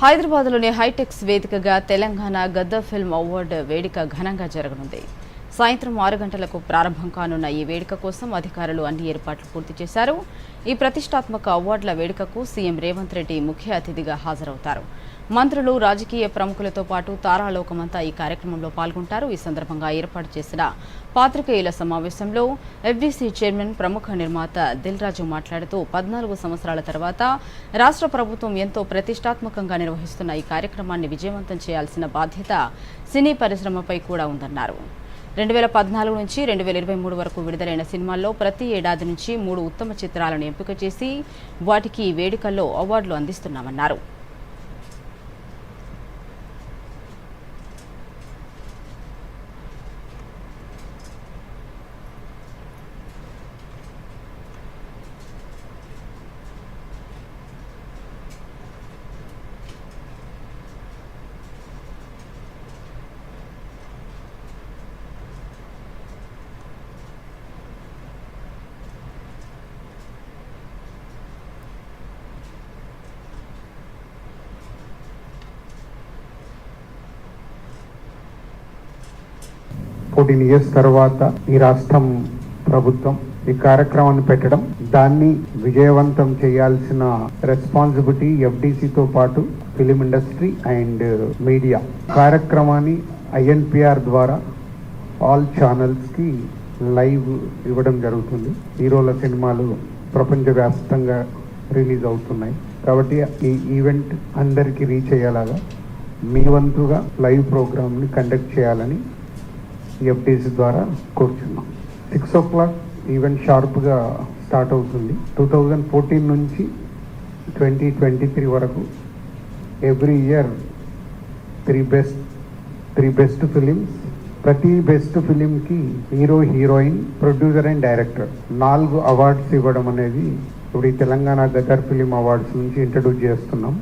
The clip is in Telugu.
హైదరాబాద్లోని హైటెక్స్ వేదికగా తెలంగాణ గద్ద ఫిల్మ్ అవార్డు వేడుక ఘనంగా జరగనుంది. సాయంత్రం ఆరు గంటలకు ప్రారంభం కానున్న ఈ వేడుక కోసం అధికారులు అన్ని ఏర్పాట్లు పూర్తి చేశారు. ఈ ప్రతిష్టాత్మక అవార్డుల వేడుకకు సీఎం రేవంత్ రెడ్డి ముఖ్య అతిథిగా హాజరవుతారు. మంత్రులు రాజకీయ ప్రముఖులతో పాటు తారాలోకమంతా ఈ కార్యక్రమంలో పాల్గొంటారు. ఈ సందర్భంగా ఏర్పాటు చేసిన పాత్రికేయుల సమావేశంలో ఎఫ్డీసీ చైర్మన్ ప్రముఖ నిర్మాత దిల్ రాజు మాట్లాడుతూ పద్నాలుగు సంవత్సరాల తర్వాత రాష్ట్ర ప్రభుత్వం ఎంతో ప్రతిష్టాత్మకంగా నిర్వహిస్తున్న ఈ కార్యక్రమాన్ని విజయవంతం చేయాల్సిన బాధ్యత సినీ పరిశ్రమపై కూడా ఉందన్నారు. రెండు వేల పద్నాలుగు నుంచి రెండు వేల ఇరవై మూడు వరకు విడుదలైన సినిమాల్లో ప్రతి ఏడాది నుంచి మూడు ఉత్తమ చిత్రాలను ఎంపిక చేసి వాటికి వేడుకల్లో అవార్డులు అందిస్తున్నామన్నారు. ఫోర్టీన్ ఇయర్స్ తర్వాత ఈ రాష్ట్రం ప్రభుత్వం ఈ కార్యక్రమాన్ని పెట్టడం దాన్ని విజయవంతం చేయాల్సిన రెస్పాన్సిబిలిటీ ఎఫ్డిసితో పాటు ఫిలిం ఇండస్ట్రీ అండ్ మీడియా కార్యక్రమాన్ని ఐఎన్పిఆర్ ద్వారా ఆల్ ఛానల్స్కి లైవ్ ఇవ్వడం జరుగుతుంది. హీరోల సినిమాలు ప్రపంచవ్యాప్తంగా రిలీజ్ అవుతున్నాయి. కాబట్టి ఈ ఈవెంట్ అందరికీ రీచ్ అయ్యేలాగా మీ వంతుగా లైవ్ ప్రోగ్రామ్ని కండక్ట్ చేయాలని ఎఫ్టీసీ ద్వారా కూర్చున్నాం సిక్స్ ఓ క్లాక్ ఈవెంట్ షార్ప్గా స్టార్ట్ అవుతుంది. టూ థౌజండ్ ఫోర్టీన్ నుంచి ట్వంటీ ట్వంటీ త్రీ వరకు every year three best three best films ప్రతి best ఫిలింకి hero heroine producer and director నాలుగు అవార్డ్స్ ఇవ్వడం అనేది ఇప్పుడు ఈ తెలంగాణ గదర్ ఫిలిం అవార్డ్స్ నుంచి ఇంట్రడ్యూస్ చేస్తున్నాం.